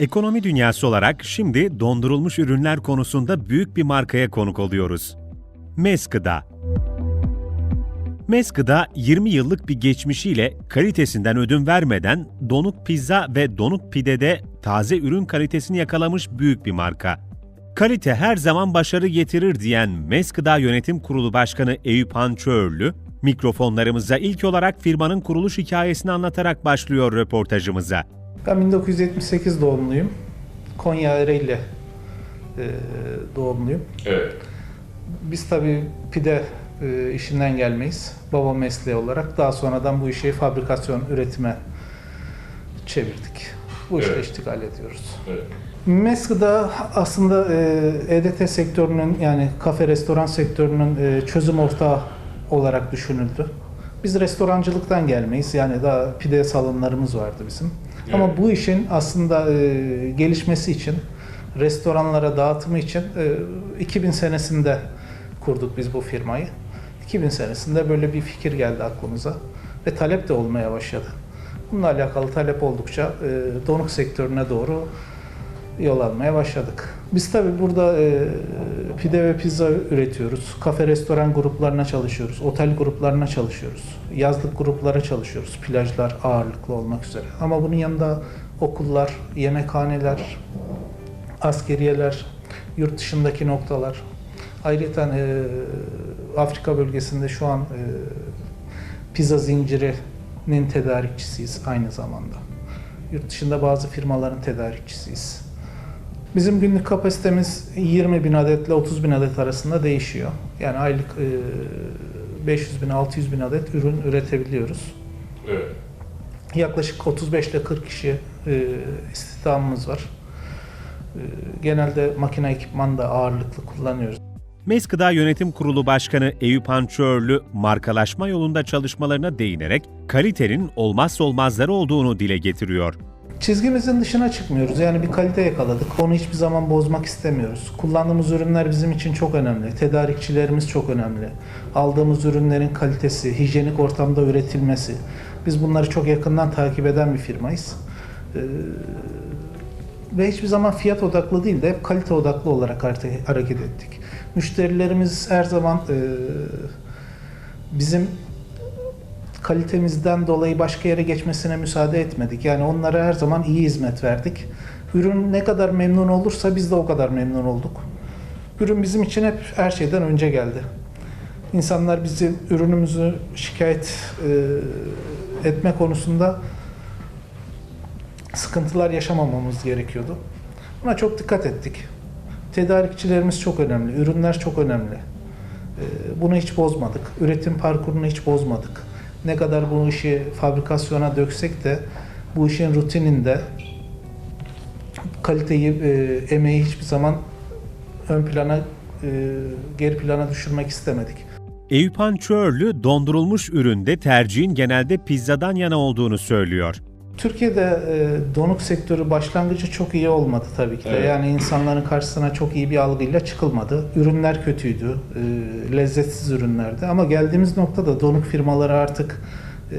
Ekonomi dünyası olarak şimdi dondurulmuş ürünler konusunda büyük bir markaya konuk oluyoruz. Meskıda. Meskıda 20 yıllık bir geçmişiyle kalitesinden ödün vermeden donuk pizza ve donuk pidede taze ürün kalitesini yakalamış büyük bir marka. Kalite her zaman başarı getirir diyen Meskıda Yönetim Kurulu Başkanı Eyüp Hançöğürlü, mikrofonlarımıza ilk olarak firmanın kuruluş hikayesini anlatarak başlıyor röportajımıza. Ben 1978 doğumluyum. Konya Ereğli e, doğumluyum. Evet. Biz tabii pide e, işinden gelmeyiz. Baba mesleği olarak. Daha sonradan bu işi fabrikasyon, üretime çevirdik. Bu işle Evet. iştigal ediyoruz. Evet. Meskıda aslında e, EDT sektörünün yani kafe restoran sektörünün e, çözüm ortağı olarak düşünüldü. Biz restorancılıktan gelmeyiz. Yani daha pide salonlarımız vardı bizim. Ama Evet. bu işin aslında e, gelişmesi için, restoranlara dağıtımı için e, 2000 senesinde kurduk biz bu firmayı. 2000 senesinde böyle bir fikir geldi aklımıza ve talep de olmaya başladı. Bununla alakalı talep oldukça e, donuk sektörüne doğru yol almaya başladık. Biz tabii burada e, pide ve pizza üretiyoruz. Kafe, restoran gruplarına çalışıyoruz. Otel gruplarına çalışıyoruz. Yazlık gruplara çalışıyoruz. Plajlar ağırlıklı olmak üzere. Ama bunun yanında okullar, yemekhaneler, askeriyeler, yurt dışındaki noktalar. Ayrıca e, Afrika bölgesinde şu an e, pizza zincirinin tedarikçisiyiz aynı zamanda. Yurt dışında bazı firmaların tedarikçisiyiz. Bizim günlük kapasitemiz 20 bin adetle 30 bin adet arasında değişiyor. Yani aylık e, 500 bin 600 bin adet ürün üretebiliyoruz. Evet. Yaklaşık 35 ile 40 kişi e, istihdamımız var. E, genelde makine ekipman da ağırlıklı kullanıyoruz. Meskıda Yönetim Kurulu Başkanı Eyüp Hançöğürlü, markalaşma yolunda çalışmalarına değinerek kalitenin olmazsa olmazları olduğunu dile getiriyor. Çizgimizin dışına çıkmıyoruz. Yani bir kalite yakaladık. Onu hiçbir zaman bozmak istemiyoruz. Kullandığımız ürünler bizim için çok önemli. Tedarikçilerimiz çok önemli. Aldığımız ürünlerin kalitesi, hijyenik ortamda üretilmesi. Biz bunları çok yakından takip eden bir firmayız. Ee, ve hiçbir zaman fiyat odaklı değil de hep kalite odaklı olarak hareket ettik. Müşterilerimiz her zaman e, bizim kalitemizden dolayı başka yere geçmesine müsaade etmedik. Yani onlara her zaman iyi hizmet verdik. Ürün ne kadar memnun olursa biz de o kadar memnun olduk. Ürün bizim için hep her şeyden önce geldi. İnsanlar bizim ürünümüzü şikayet e, etme konusunda sıkıntılar yaşamamamız gerekiyordu. Buna çok dikkat ettik. Tedarikçilerimiz çok önemli, ürünler çok önemli. E, Bunu hiç bozmadık. Üretim parkurunu hiç bozmadık. Ne kadar bu işi fabrikasyona döksek de bu işin rutininde kaliteyi, e, emeği hiçbir zaman ön plana, e, geri plana düşürmek istemedik. Eyüp Hançöğürlü, dondurulmuş üründe tercihin genelde pizzadan yana olduğunu söylüyor. Türkiye'de e, donuk sektörü başlangıcı çok iyi olmadı tabii ki de. Evet. Yani insanların karşısına çok iyi bir algıyla çıkılmadı. Ürünler kötüydü, e, lezzetsiz ürünlerdi. Ama geldiğimiz noktada donuk firmaları artık e,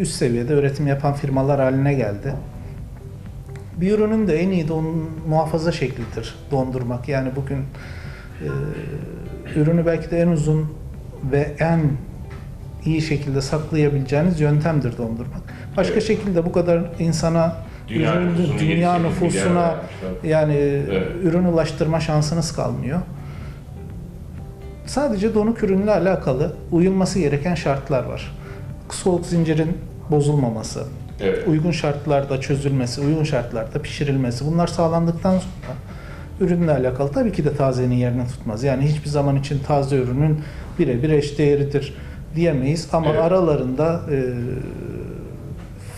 üst seviyede üretim yapan firmalar haline geldi. Bir ürünün de en iyi don, muhafaza şeklidir dondurmak. Yani bugün e, ürünü belki de en uzun ve en iyi şekilde saklayabileceğiniz yöntemdir dondurmak. Başka Evet. şekilde bu kadar insana Dünya ürün- nüfusunu dünya nüfusuna yani Evet. ürün ulaştırma şansınız kalmıyor. Sadece donuk ürünle alakalı uyulması gereken şartlar var. Soğuk zincirin bozulmaması, Evet. uygun şartlarda çözülmesi, uygun şartlarda pişirilmesi bunlar sağlandıktan sonra ürünle alakalı tabii ki de tazenin yerini tutmaz. Yani hiçbir zaman için taze ürünün birebir eşdeğeridir diyemeyiz ama Evet. aralarında e,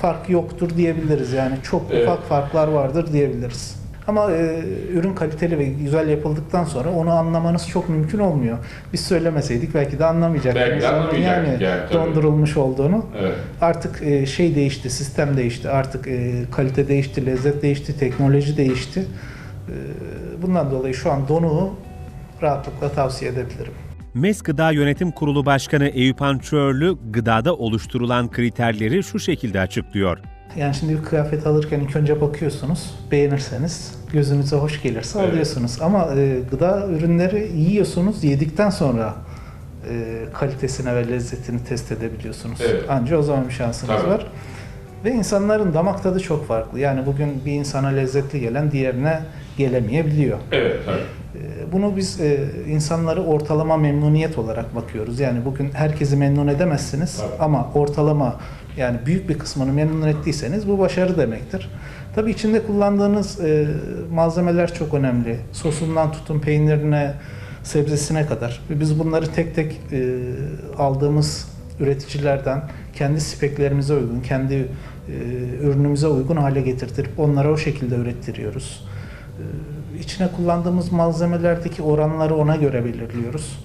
fark yoktur diyebiliriz. Yani çok Evet. ufak farklar vardır diyebiliriz. Ama e, ürün kaliteli ve güzel yapıldıktan sonra onu anlamanız çok mümkün olmuyor. Biz söylemeseydik belki de anlamayacaktınız. Belki anlamayacaktık yani, yani, tabii. dondurulmuş olduğunu. Evet. Artık e, şey değişti, sistem değişti. Artık e, kalite değişti, lezzet değişti, teknoloji değişti. E, Bundan dolayı şu an donuğu rahatlıkla tavsiye edebilirim. MES Gıda Yönetim Kurulu Başkanı Eyüp Hançöğürlü, gıdada oluşturulan kriterleri şu şekilde açıklıyor. Yani şimdi bir kıyafet alırken ilk önce bakıyorsunuz. Beğenirseniz gözünüze hoş gelirse Evet. alıyorsunuz. Ama e, gıda ürünleri yiyorsunuz. Yedikten sonra e, kalitesine ve lezzetini test edebiliyorsunuz. Evet. Anca o zaman bir şansınız Tabii. var. Ve insanların damak tadı çok farklı. Yani bugün bir insana lezzetli gelen diğerine gelemeyebiliyor. Evet. Ee, Bunu biz e, insanları ortalama memnuniyet olarak bakıyoruz. Yani bugün herkesi memnun edemezsiniz Tabii. ama ortalama yani büyük bir kısmını memnun ettiyseniz bu başarı demektir. Tabii içinde kullandığınız e, malzemeler çok önemli. Sosundan tutun peynirine, sebzesine kadar. Biz bunları tek tek e, aldığımız üreticilerden kendi speklerimize uygun, kendi ürünümüze uygun hale getirtirip onlara o şekilde ürettiriyoruz. Ee, içine kullandığımız malzemelerdeki oranları ona göre belirliyoruz.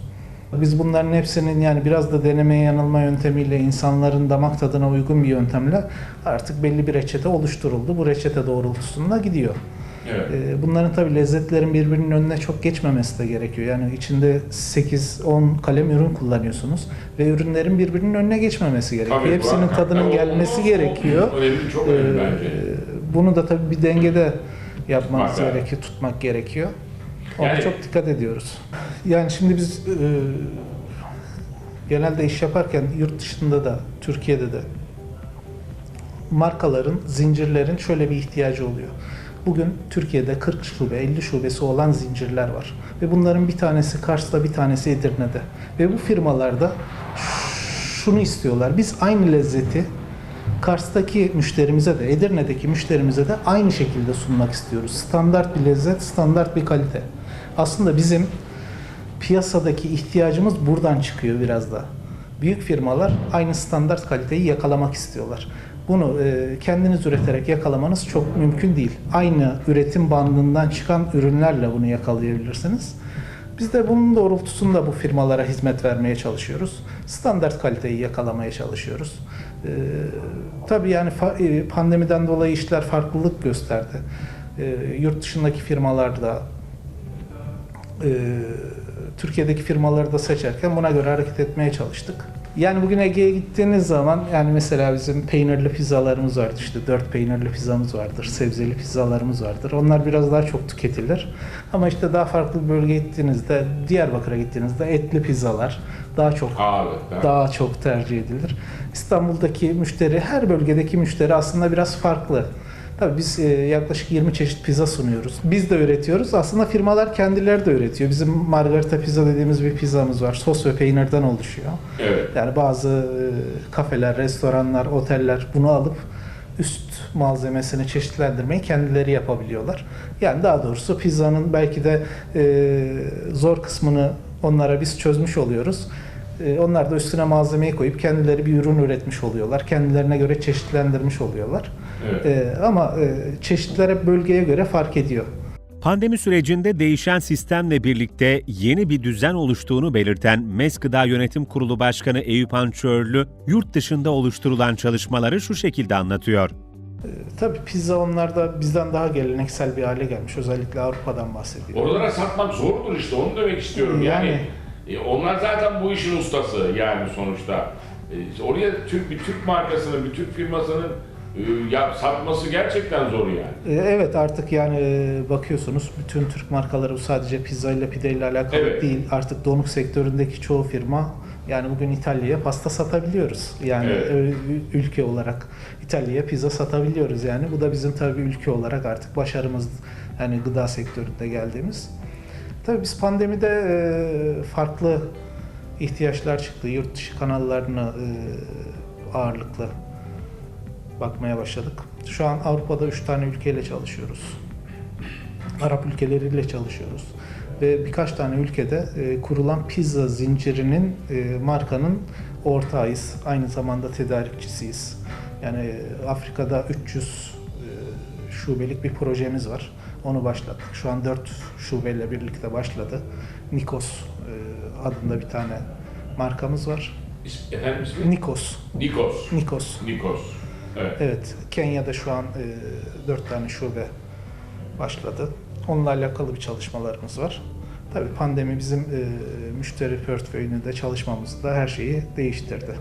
Biz bunların hepsinin yani biraz da deneme yanılma yöntemiyle insanların damak tadına uygun bir yöntemle artık belli bir reçete oluşturuldu. Bu reçete doğrultusunda gidiyor. Evet. Ee, Bunların tabi lezzetlerin birbirinin önüne çok geçmemesi de gerekiyor. Yani içinde 8-10 kalem ürün kullanıyorsunuz ve ürünlerin birbirinin önüne geçmemesi gerekiyor. Tabii, Hepsinin tadının gelmesi o- gerekiyor. Önemli, çok önemli Ee, bence. Bunu da tabii bir dengede yapmanız lazım. gerekiyor, tutmak gerekiyor. Ona Yani- çok dikkat ediyoruz. Yani şimdi biz e, genelde iş yaparken yurt dışında da, Türkiye'de de markaların, zincirlerin şöyle bir ihtiyacı oluyor. Bugün Türkiye'de 40 şube, 50 şubesi olan zincirler var. Ve bunların bir tanesi Kars'ta, bir tanesi Edirne'de. Ve bu firmalarda şunu istiyorlar. Biz aynı lezzeti Kars'taki müşterimize de, Edirne'deki müşterimize de aynı şekilde sunmak istiyoruz. Standart bir lezzet, standart bir kalite. Aslında bizim piyasadaki ihtiyacımız buradan çıkıyor biraz da. Büyük firmalar aynı standart kaliteyi yakalamak istiyorlar. Bunu e, kendiniz üreterek yakalamanız çok mümkün değil. Aynı üretim bandından çıkan ürünlerle bunu yakalayabilirsiniz. Biz de bunun doğrultusunda bu firmalara hizmet vermeye çalışıyoruz. Standart kaliteyi yakalamaya çalışıyoruz. Ee, tabii yani e, pandemiden dolayı işler farklılık gösterdi. Ee, yurt dışındaki firmalarda e, Türkiye'deki firmaları da seçerken buna göre hareket etmeye çalıştık. Yani bugün Ege'ye gittiğiniz zaman yani mesela bizim peynirli pizzalarımız vardır işte dört peynirli pizzamız vardır, sebzeli pizzalarımız vardır. Onlar biraz daha çok tüketilir. Ama işte daha farklı bir bölgeye gittiğinizde, Diyarbakır'a gittiğinizde etli pizzalar daha çok. Daha... daha çok tercih edilir. İstanbul'daki müşteri, her bölgedeki müşteri aslında biraz farklı. Tabii biz e, yaklaşık 20 çeşit pizza sunuyoruz. Biz de üretiyoruz. Aslında firmalar kendileri de üretiyor. Bizim margarita pizza dediğimiz bir pizzamız var. Sos ve peynirden oluşuyor. Evet. Yani bazı e, kafeler, restoranlar, oteller bunu alıp üst malzemesini çeşitlendirmeyi kendileri yapabiliyorlar. Yani daha doğrusu pizzanın belki de e, zor kısmını onlara biz çözmüş oluyoruz. E, onlar da üstüne malzemeyi koyup kendileri bir ürün üretmiş oluyorlar. Kendilerine göre çeşitlendirmiş oluyorlar. Evet. E, ama e, çeşitler hep bölgeye göre fark ediyor. Pandemi sürecinde değişen sistemle birlikte yeni bir düzen oluştuğunu belirten MES Gıda Yönetim Kurulu Başkanı Eyüp Ançörlü, yurt dışında oluşturulan çalışmaları şu şekilde anlatıyor. Tabii pizza onlarda bizden daha geleneksel bir hale gelmiş. Özellikle Avrupa'dan bahsediyor. Oralara satmak zordur işte onu demek istiyorum. Yani, Yani- e, onlar zaten bu işin ustası yani sonuçta. E, oraya Türk bir Türk markasının, bir Türk firmasının ya satması gerçekten zor yani. E, Evet artık yani e, bakıyorsunuz bütün Türk markaları bu sadece pizza ile pide ile alakalı Evet. değil. Artık donuk sektöründeki çoğu firma yani bugün İtalya'ya pasta satabiliyoruz. Yani Evet. e, ülke olarak İtalya'ya pizza satabiliyoruz yani. Bu da bizim tabii ülke olarak artık başarımız yani gıda sektöründe geldiğimiz. Tabii biz pandemide e, farklı ihtiyaçlar çıktı. Yurt dışı kanallarına e, ağırlıklı bakmaya başladık. Şu an Avrupa'da 3 tane ülkeyle çalışıyoruz. Arap ülkeleriyle çalışıyoruz. Ve birkaç tane ülkede e, kurulan pizza zincirinin e, markanın ortağıyız. Aynı zamanda tedarikçisiyiz. Yani e, Afrika'da 300 e, şubelik bir projemiz var. Onu başlattık. Şu an 4 şubeyle birlikte başladı. Nikos e, adında bir tane markamız var. Efendim ismi? Nikos. Nikos. Nikos. Nikos. Evet. Evet, Kenya'da şu an e, 4 tane şube başladı. Onunla alakalı bir çalışmalarımız var. Tabii pandemi bizim e, müşteri portföyünü de çalışmamızı da her şeyi değiştirdi.